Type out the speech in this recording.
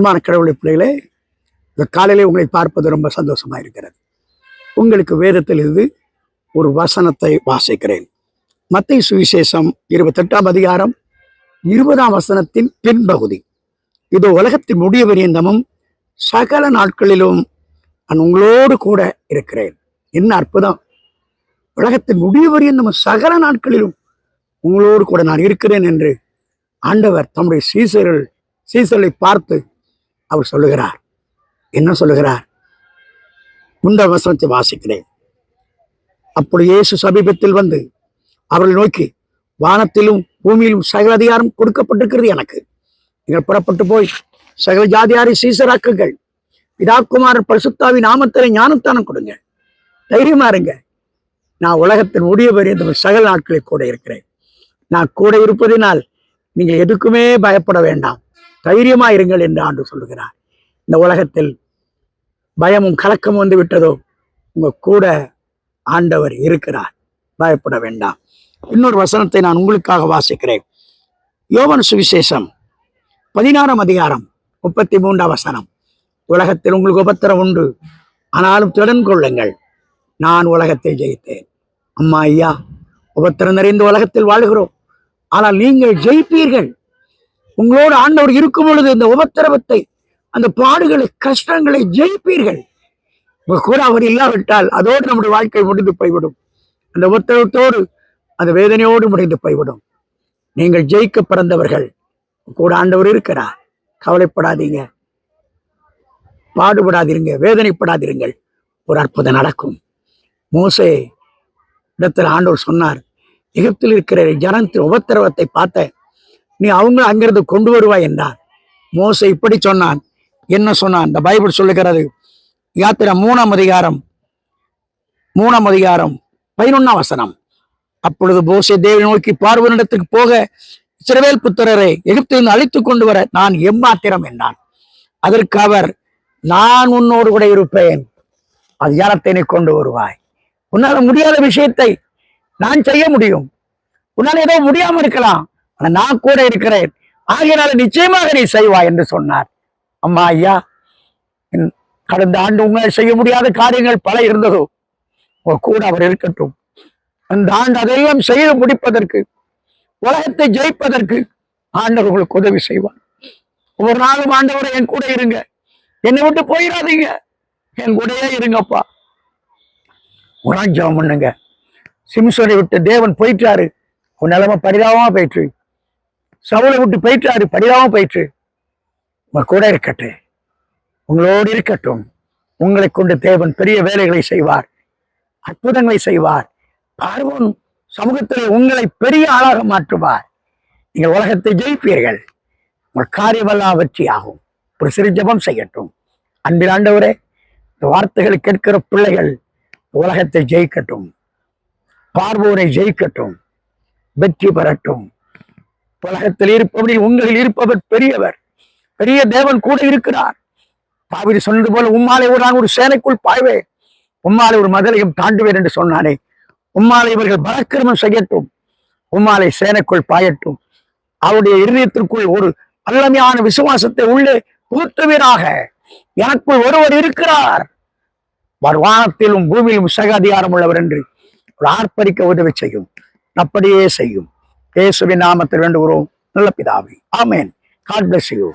அன்பான கடவுளை பிள்ளைகளே இந்த காலையிலே உங்களை பார்ப்பது ரொம்ப சந்தோஷமாக இருக்கிறது. உங்களுக்கு வேதத்தில் இருந்து ஒரு வசனத்தை வாசிக்கிறேன். மத்திய சுவிசேஷம் இருபத்தெட்டாம் அதிகாரம் இருபதாம் வசனத்தின் பின்பகுதி. இது உலகத்தின் முடிய பரியந்தமும் சகல நாட்களிலும் நான் உங்களோடு கூட இருக்கிறேன். என்ன அற்புதம்! உலகத்தின் முடிய பரியந்தமும் சகல நாட்களிலும் உங்களோடு கூட நான் இருக்கிறேன் என்று ஆண்டவர் தம்முடைய சீசர்கள் சீசர்களை பார்த்து அவர் சொல்லுகிறார். என்ன சொல்லுகிறார்? முந்த வசனத்தை வாசிக்கிறேன். அப்படி இயேசு சமீபத்தில் வந்து அவர்களை நோக்கி வானத்திலும் பூமியிலும் சகல அதிகாரம் கொடுக்கப்பட்டிருக்கிறது எனக்கு. நீங்கள் புறப்பட்டு போய் சகல ஜாதியாரை சீசராக்குங்கள். பிதாக்குமாரர் பரிசுத்தாவி நாமத்திலே ஞானத்தானம் கொடுங்க தைரியமா இருங்க. நான் உலகத்தின் முடிய வரைந்த சகல நாட்களில் கூட இருக்கிறேன். நான் கூட இருப்பதினால் நீங்கள் எதுக்குமே பயப்பட வேண்டாம். தைரியமா இருங்கள் என்று ஆண்டு சொல்லுகிறார். இந்த உலகத்தில் பயமும் கலக்கம் வந்து விட்டதோ உங்க கூட ஆண்டவர் இருக்கிறார். பயப்பட வேண்டாம். இன்னொரு வசனத்தை நான் உங்களுக்காக வாசிக்கிறேன். யோவன் சுவிசேஷம் பதினாறாம் அதிகாரம் முப்பத்தி மூன்றாம் வசனம். உலகத்தில் உங்களுக்கு உபத்திரம் உண்டு. ஆனாலும் திறன் கொள்ளுங்கள். நான் உலகத்தை ஜெயித்தேன். அம்மா ஐயா உபத்திரம் நிறைந்த உலகத்தில் வாழ்கிறோம். ஆனால் நீங்கள் ஜெயிப்பீர்கள். உங்களோடு ஆண்டவர் இருக்கும் பொழுது இந்த உபத்திரவத்தை அந்த பாடுகளை கஷ்டங்களை ஜெயிப்பீர்கள். கூட அவர் இல்லாவிட்டால் அதோடு நம்முடைய வாழ்க்கை முடிந்து போய்விடும். அந்த உபத்திரவத்தோடு அந்த வேதனையோடு முடிந்து போய்விடும். நீங்கள் ஜெயிக்க பிறந்தவர்கள். கூட ஆண்டவர் இருக்கிறார். கவலைப்படாதீங்க. பாடுபடாதிருங்க வேதனைப்படாதிருங்கள். ஒரு அற்புதம் நடக்கும். மோசே இடத்துல ஆண்டவர் சொன்னார் எகிப்தில் இருக்கிற ஜனத்தின் உபத்திரவத்தை பார்த்த நீ அவங்க அங்கிருந்து கொண்டு வருவாய் என்றார் மோச இப்படி சொன்னான். என்ன சொன்னான்? இந்த பைபிள் சொல்லுகிறது. யாத்திரை மூணாம் அதிகாரம் மூணாம் அதிகாரம் பதினொன்னாம் வசனம். அப்பொழுது போசே தேவை நோக்கி பார்வனிடத்துக்கு போக சிறவேல் புத்திரரை எகிப்திலிருந்து அழைத்து கொண்டு வர நான் எம்மாத்திரம் என்றான். அதற்கு அவர் நான் உன்னோடு கூட இருப்பேன். அது யாரத்தை நீ கொண்டு வருவாய்? உன்னால முடியாத விஷயத்தை நான் செய்ய முடியும். உன்னால ஏதோ முடியாம இருக்கலாம். ஆனா நான் கூட இருக்கிறேன். ஆகையினால நிச்சயமாக நீ செய்வாய் என்று சொன்னார். அம்மா ஐயா என் கடந்த ஆண்டு உங்களால் செய்ய முடியாத காரியங்கள் பல இருந்ததோ கூட அவர் இருக்கட்டும். அந்த ஆண்டு அதெல்லாம் செய்து முடிப்பதற்கு உலகத்தை ஜெயிப்பதற்கு ஆண்டவர் உங்களுக்கு உதவி செய்வார். ஒவ்வொரு நாளும் ஆண்டவரை என் கூட இருங்க. என்னை விட்டு போயிடாதீங்க. என் கூடயே இருங்கப்பா. உணாஞ்சவம் பண்ணுங்க. சிம்சோனை விட்டு தேவன் போயிட்டாரு. உன் நிலைமை பரிதாபமா போயிற்று. சவுளை விட்டு போயிட்டாரு பரிதாபமா போயிற்று. உங்க கூட இருக்கட்டும். உங்களோடு இருக்கட்டும். உங்களை கொண்டு தேவன் பெரிய வேலைகளை செய்வார். அற்புதங்களை செய்வார். பார்வோன் சமூகத்தில் உங்களை பெரிய ஆளாக மாற்றுவார். நீங்கள் உலகத்தை ஜெயிப்பீர்கள். உங்கள் காரியமெல்லாம் வெற்றியாகும். ஒரு சிறு ஜெபம் செய்யட்டும். அன்பில் ஆண்டவரே இந்த வார்த்தைகளை கேட்கிற பிள்ளைகள் உலகத்தை ஜெயிக்கட்டும். பார்வோனை ஜெயிக்கட்டும். வெற்றி பெறட்டும். உலகத்தில் இருப்பவரில் உங்களில் இருப்பவர் பெரியவர். பெரிய தேவன் கூட இருக்கிறார். தாவிரி சொன்னது போல உம்மாலை ஒரு நான் ஒரு சேனைக்குள் பாய்வேன். உம்மாலை ஒரு மதலையும் தாண்டுவேன் என்று சொன்னானே. உம்மாலை இவர்கள் பலக்கிரமம் செய்யட்டும். உம்மாலை சேனைக்குள் பாயட்டும். அவருடைய இருதயத்திற்குள் ஒரு வல்லமையான விசுவாசத்தை உள்ளே புகுத்துவீராக. எனக்குள் ஒருவர் இருக்கிறார். அவர் வானத்திலும் பூமியிலும் சக அதிகாரம் உள்ளவர் என்று. ஒரு ஆர்ப்பரிக்க உதவி செய்யும். அப்படியே செய்யும். இயேசுவின் நாமத்தில் வேண்டுகிறோம். நல்ல பிதாவே ஆமேன். God bless you